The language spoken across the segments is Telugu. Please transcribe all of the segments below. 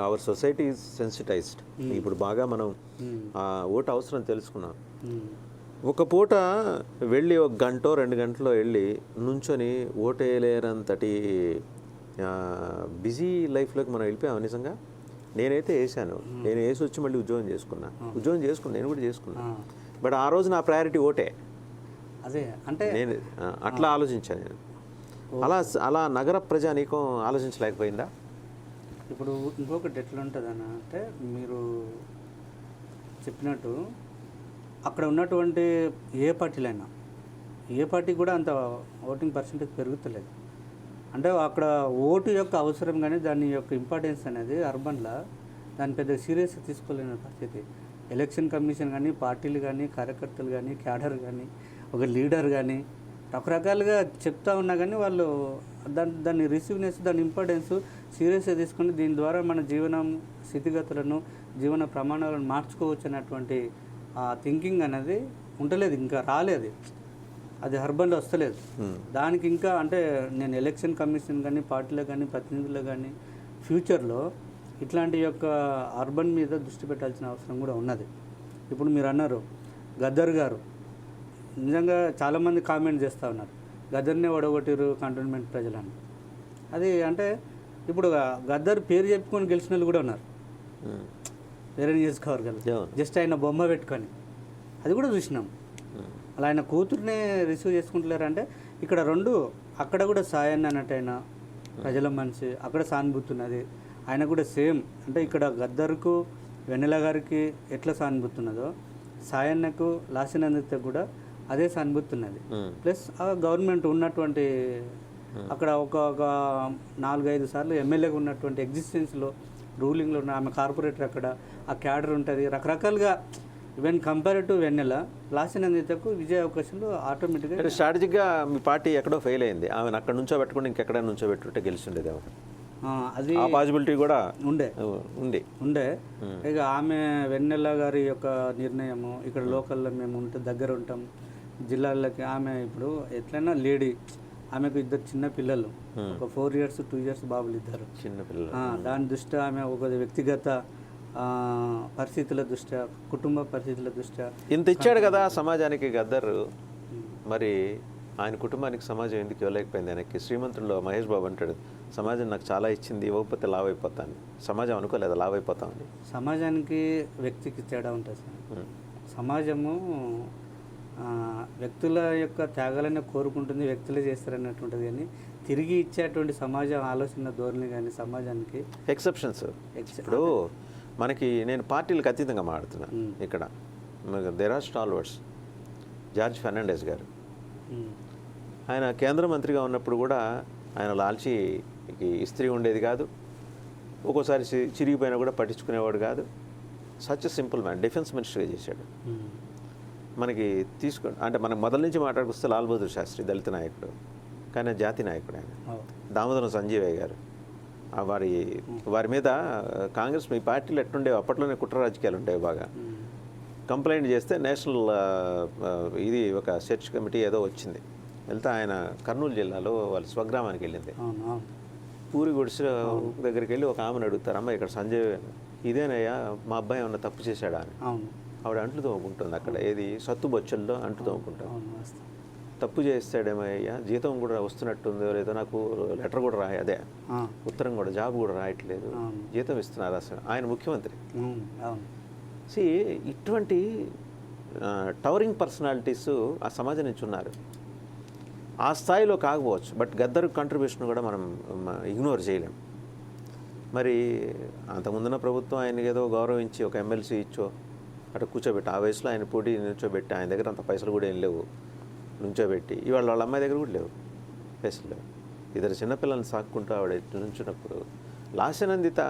అవర్ సొసైటీ ఈజ్ సెన్సిటైజ్డ్ ఇప్పుడు బాగా మనం Hmm. ఆ ఓటు అవసరం తెలుసుకున్నాం. ఉమ్. ఒక పూట వెళ్ళి ఒక గంట రెండు గంటలో వెళ్ళి నుంచొని ఓటు వేయలేనంతటి బిజీ లైఫ్లోకి మనం వెళ్ళిపోయాం నిజంగా. నేనైతే వేసాను నేను వేసి వచ్చి మళ్ళీ ఉద్యోగం చేసుకున్నా. ఉద్యోగం చేసుకున్నా. నేను కూడా చేసుకున్నా. బట్ ఆ రోజు నా ప్రయారిటీ ఓటే. అదే అంటే నేను అట్లా ఆలోచించాను నేను. అలా అలా నగర ప్రజానీకం ఆలోచించలేకపోయిందా? ఇప్పుడు ఇంకొకటి ఎట్లా ఉంటుంది అన్న అంటే మీరు చెప్పినట్టు అక్కడ ఉన్నటువంటి ఏ పార్టీలైనా ఏ పార్టీ కూడా అంత ఓటింగ్ పర్సంటేజ్ పెరుగుతలేదు. అంటే అక్కడ ఓటు యొక్క అవసరం కానీ దాని యొక్క ఇంపార్టెన్స్ అనేది అర్బన్లో దాని పెద్ద సీరియస్ తీసుకోలేని పరిస్థితి. ఎలక్షన్ కమిషన్ కానీ పార్టీలు కానీ కార్యకర్తలు కానీ క్యాడర్ కానీ ఒక లీడర్ కానీ రకరకాలుగా చెప్తా ఉన్నా కానీ వాళ్ళు దాని దాన్ని రిసీవ్నెస్ దాని ఇంపార్టెన్స్ సీరియస్గా తీసుకొని దీని ద్వారా మన జీవనం స్థితిగతులను జీవన ప్రమాణాలను మార్చుకోవచ్చు అన్నటువంటి ఆ థింకింగ్ అనేది ఉండలేదు ఇంకా రాలేదు. అది అర్బన్లో వస్తలేదు. దానికి ఇంకా అంటే నేను ఎలక్షన్ కమిషన్ కానీ పార్టీలో కానీ ప్రతినిధులు కానీ ఫ్యూచర్లో ఇట్లాంటి యొక్క అర్బన్ మీద దృష్టి పెట్టాల్సిన అవసరం కూడా ఉన్నది. ఇప్పుడు మీరు అన్నారు గద్దర్ గారు. నిజంగా చాలామంది కామెంట్ చేస్తూ ఉన్నారు. గద్దర్నే ఒడగొట్టిరు కంటోన్మెంట్ ప్రజలని. అది అంటే ఇప్పుడు గద్దర్ పేరు చెప్పుకొని గెలిచిన వాళ్ళు కూడా ఉన్నారు. వేరే నియోజకవర్గాలు. అవును. జస్ట్ ఆయన బొమ్మ పెట్టుకొని. అది కూడా చూసినాం. అలా ఆయన కూతుర్నే రిసీవ్ చేసుకుంటలేరు అంటే ఇక్కడ రెండు అక్కడ కూడా సాయన్న అన్నట్టు ఆయన ప్రజల మనిషి అక్కడ సానుభూతి ఉన్నది ఆయన కూడా సేమ్. అంటే ఇక్కడ గద్దర్కు వెన్నెల గారికి ఎట్లా సానుభూతి ఉన్నదో సాయన్నకు లాసినందిత కూడా అదే సానుభూతి ఉన్నది. ప్లస్ గవర్నమెంట్ ఉన్నటువంటి అక్కడ ఒక ఒక నాలుగైదు సార్లు ఎమ్మెల్యేగా ఉన్నటువంటి ఎగ్జిస్టెన్స్లో రూలింగ్లో ఉన్న ఆమె కార్పొరేటర్ అక్కడ ఆ క్యాడర్ ఉంటుంది. రకరకాలుగా ఈవెన్ కంపేర్ టు వెన్నెల లాసినందితకు విజయ అవకాశాలు ఆటోమేటిక్గా స్ట్రాటజిక్గా మీ పార్టీ ఎక్కడో ఫెయిల్ అయింది. ఆమెను అక్కడ నుంచో పెట్టుకుని ఇంకెక్కడ నుంచో పెట్టుంటే గెలిచిండేది. అది ఆ పాసిబిలిటీ కూడా ఉండే. ఉంది ఉండే. ఇక ఆమె వెన్నెల గారి యొక్క నిర్ణయము ఇక్కడ లోకల్లో మేము ఉంటే దగ్గర ఉంటాం. జిల్లాలకి ఆమె ఇప్పుడు ఎట్లయినా లేడీ ఆమెకు ఇద్దరు చిన్న పిల్లలు. ఒక ఫోర్ ఇయర్స్ టూ ఇయర్స్ బాబులు ఇద్దరు. చిన్న పిల్లలు. దాని దృష్ట్యా ఆమె ఒక వ్యక్తిగత పరిస్థితుల దృష్ట్యా కుటుంబ పరిస్థితుల దృష్ట్యా. ఇంత ఇచ్చాడు కదా సమాజానికి గద్దర్. మరి ఆయన కుటుంబానికి సమాజం ఎందుకు ఇవ్వలేకపోయింది ఆయనకి శ్రీమంతుల్లో మహేష్ బాబు అంటాడు సమాజం నాకు చాలా ఇచ్చింది ఇవ్వకపోతే లావ్ అయిపోతాను సమాజం అనుకోలేదు? లావ్ అయిపోతామని సమాజానికి వ్యక్తికి తేడా ఉంటుంది సార్. సమాజము వ్యక్తుల యొక్క త్యాగాలనే కోరుకుంటుంది వ్యక్తులే చేస్తారన్నటువంటిది. కానీ తిరిగి ఇచ్చేటువంటి సమాజం ఆలోచన ధోరణి కానీ సమాజానికి ఎక్సెప్షన్స్ ఎక్స- ఇప్పుడు మనకి నేను పార్టీలకు అతీతంగా మాడుతున్నాను మ్మ్. ఇక్కడ. There are stalwarts George Fernandes గారు. ఆయన కేంద్ర మంత్రిగా ఉన్నప్పుడు కూడా ఆయన లాల్చీకి ఇస్త్రీ ఉండేది కాదు. ఒక్కోసారి చిరిగిపోయినా కూడా పట్టించుకునేవాడు కాదు. సచ్ సింపుల్ మ్యాన్ డిఫెన్స్ మినిస్టర్గా చేశాడు. మనకి తీసుకో అంటే మనం మొదల నుంచి మాట్లాడుకొస్తే లాల్ బహదూర్ శాస్త్రి దళిత నాయకుడు కానీ జాతి నాయకుడు ఆయన. దామోదరం సంజీవయ్య గారు. వారి వారి మీద కాంగ్రెస్ మీ పార్టీలు ఎట్టుండేవి అప్పట్లోనే కుట్ర రాజకీయాలు ఉండేవి బాగా. కంప్లైంట్ చేస్తే నేషనల్ ఇది ఒక సెర్చ్ కమిటీ ఏదో వచ్చింది. వెళ్తే ఆయన కర్నూలు జిల్లాలో వాళ్ళ స్వగ్రామానికి వెళ్ళింది. పూరి గుడిసె దగ్గరికి వెళ్ళి ఒక ఆమెను అడుగుతారు అమ్మ ఇక్కడ సంజయ్ ఇదేనయ్యా మా అబ్బాయి ఏమన్నా తప్పు చేశాడా అని. అవును. ఆవిడ అంట్లు తోముకుంటుంది అక్కడ. ఏది? సత్తు బొచ్చల్లో అంట్లు తోముకుంటాం. తప్పు చేస్తాడేమో అయ్యా జీతం కూడా వస్తున్నట్టుందో లేదో నాకు లెటర్ కూడా రాయి అదే. ఉత్తరం కూడా జాబ్ కూడా రాయట్లేదు. జీతం ఇస్తున్నారు అసలు. ఆయన ముఖ్యమంత్రి. సి ఇటువంటి టవరింగ్ పర్సనాలిటీస్ ఆ సమాజం నుంచి ఉన్నారు. ఆ స్థాయిలో కాకపోవచ్చు బట్ గద్దర్ కంట్రిబ్యూషన్ కూడా మనం ఇగ్నోర్ చేయలేం. మరి అంతకుముందున్న ప్రభుత్వం ఆయనకి ఏదో గౌరవించి ఒక ఎమ్మెల్సీ ఇచ్చో అటు కూర్చోబెట్టి ఆ వయసులో ఆయన పోటీ నుంచోబెట్టి ఆయన దగ్గర అంత పైసలు కూడా ఏం లేవు నుంచోబెట్టి. ఇవాళ వాళ్ళ అమ్మాయి దగ్గర కూడా లేవు పైసలు లేవు. ఇద్దరు చిన్నపిల్లల్ని సాక్కుంటూ ఆవిడ నుంచున్నప్పుడు లాస్యనందిత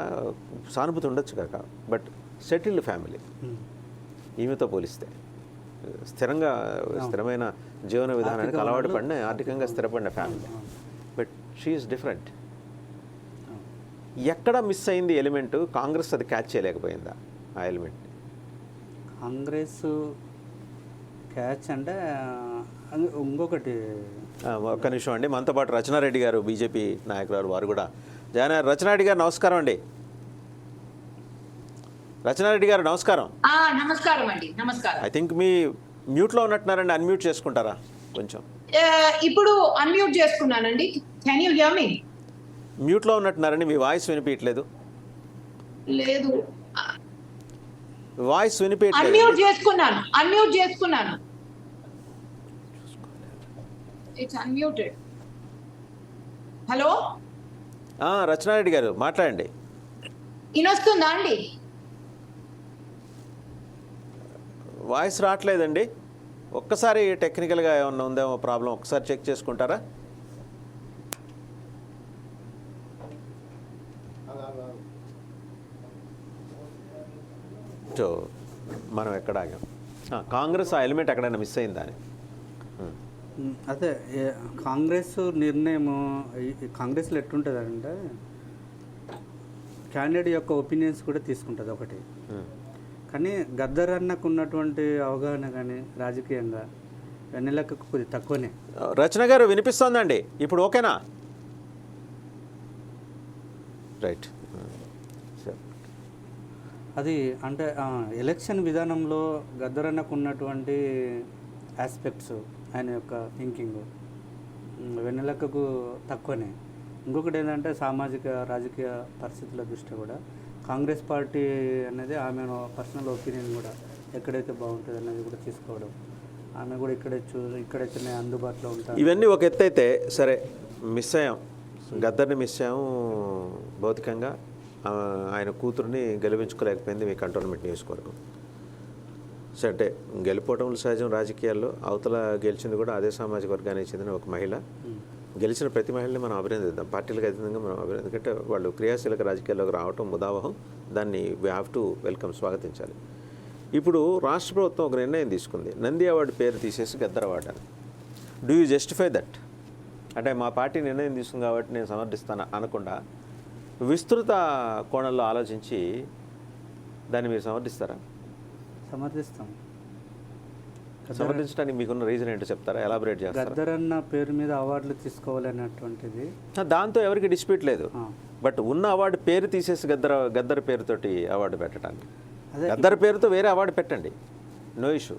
సానుభూతి ఉండొచ్చు కాక బట్ సెటిల్డ్ ఫ్యామిలీ. ఉమ్, ఈమెతో పోలిస్తే స్థిరంగా స్థిరమైన జీవన విధానానికి అలవాటు పడిన ఆర్థికంగా స్థిరపడిన ఫ్యామిలీ. But she's different. ఎక్కడ మిస్ అయింది ఎలిమెంట్ కాంగ్రెస్ అది క్యాచ్ చేయలేకపోయిందా ఆ ఎలిమెంట్? కాంగ్రెస్ క్యాచ్ అంటే ఇంకొకటి. ఒక్క నిమిషం అండి. మనతో పాటు రచనారెడ్డి గారు బీజేపీ నాయకురాలు వారు కూడా. జాయిన్ అయ్యారు రచనారెడ్డి గారు నమస్కారం అండి. రచనారెడ్డి గారు నమస్కారం. ఆ నమస్కారం అండి. నమస్కారం. ఐ థింక్ మీ మ్యూట్లో ఉన్నట్టున్నారండి. అన్మ్యూట్ చేసుకుంటారా? కొంచెం. ఇప్పుడు అన్మ్యూట్ చేసుకున్నానండి. కెన్ యూ హియర్ మీ మ్యూట్లో ఉన్నట్టున్నారండి మీ వాయిస్ వినిపించట్లేదు లేదు. వాయిస్ వినిపించట్లేదు అన్మ్యూట్ చేసుకున్నాను. అన్మ్యూట్ చేసుకున్నాను. ఇట్స్ అన్మ్యూటెడ్ హలో రచనారెడ్డి గారు మాట్లాడండి. ఇనొస్తుందా అండి? వాయిస్ రావట్లేదండి. ఒక్కసారి టెక్నికల్గా ఏమన్నా ఉందేమో ప్రాబ్లం ఒక్కసారి చెక్ చేసుకుంటారా? సో మనం ఎక్కడ ఆగాం? కాంగ్రెస్ ఆ ఎలిమెంట్ ఎక్కడైనా మిస్ అయిందా అని? అదే కాంగ్రెస్ నిర్ణయం కాంగ్రెస్లో ఎట్లుంటుంది అంటే క్యాండిడేట్ యొక్క ఒపీనియన్స్ కూడా తీసుకుంటుంది ఒకటి. కానీ గద్దర్ అన్నకు ఉన్నటువంటి అవగాహన కానీ రాజకీయంగా వెన్నెలకు కొద్ది తక్కువనే. రచన గారు వినిపిస్తోందండి. ఇప్పుడు ఓకేనా? రైట్ సరే అది అంటే ఆ, ఎలక్షన్ విధానంలో గద్దర్ అన్నకు ఉన్నటువంటి ఆస్పెక్ట్స్ ఆయన యొక్క థింకింగ్ వెన్నెలక్కకు తక్కువనే. ఇంకొకటి ఏంటంటే సామాజిక రాజకీయ పరిస్థితుల దృష్ట్యా కూడా. కాంగ్రెస్ పార్టీ అనేది ఆమె పర్సనల్ ఒపీనియన్ కూడా ఎక్కడైతే బాగుంటుంది అనేది కూడా తీసుకోవడం. ఆమె కూడా ఇక్కడే చూ ఇక్కడైతేనే అందుబాటులో ఉంటారు. ఇవన్నీ ఒక ఎత్తు అయితే సరే మిస్ అయ్యాం. గద్దర్ని మిస్ అయ్యాము భౌతికంగా. ఆయన కూతుర్ని గెలిపించుకోలేకపోయింది మీ కంటోన్మెంట్ నియోజకవర్గం. అంటే గెలిపోవటం సహజం రాజకీయాల్లో అవతల గెలిచింది కూడా అదే సామాజిక వర్గానికి చెందిన ఒక మహిళ. గెలిచిన ప్రతి మహిళని మనం అభినందిద్దాం. పార్టీలకు అతీతంగా మనం అభినంది ఎందుకంటే వాళ్ళు క్రియాశీలక రాజకీయాల్లోకి రావటం ముదావహం దాన్ని వీ హ్యావ్ టు వెల్కమ్ స్వాగతించాలి. ఇప్పుడు రాష్ట్ర ప్రభుత్వం ఒక నిర్ణయం తీసుకుంది. నంది అవార్డు పేరు తీసేసి గద్దర్ అవార్డు అని. డూ యూ జస్టిఫై దట్ అంటే మా పార్టీ నిర్ణయం తీసుకుంది కాబట్టి నేను సమర్థిస్తాను అనకుండా విస్తృత కోణంలో ఆలోచించి దాన్ని మీరు సమర్థిస్తారా? సమర్థిస్తాం. సమర్థించడానికి మీకున్న రీజన్ ఏంటో చెప్తారా? ఎలాబరేట్ చేస్తారా? పేరు మీద అవార్డులు తీసుకోవాలనేటువంటిది ఆ, దాంతో ఎవరికి డిస్ప్యూట్ లేదు. బట్ ఉన్న అవార్డు పేరు తీసేసి గద్దర్ గద్దర్ పేరుతోటి అవార్డు పెట్టడానికి. గద్దర్ పేరుతో వేరే అవార్డు పెట్టండి. No issue.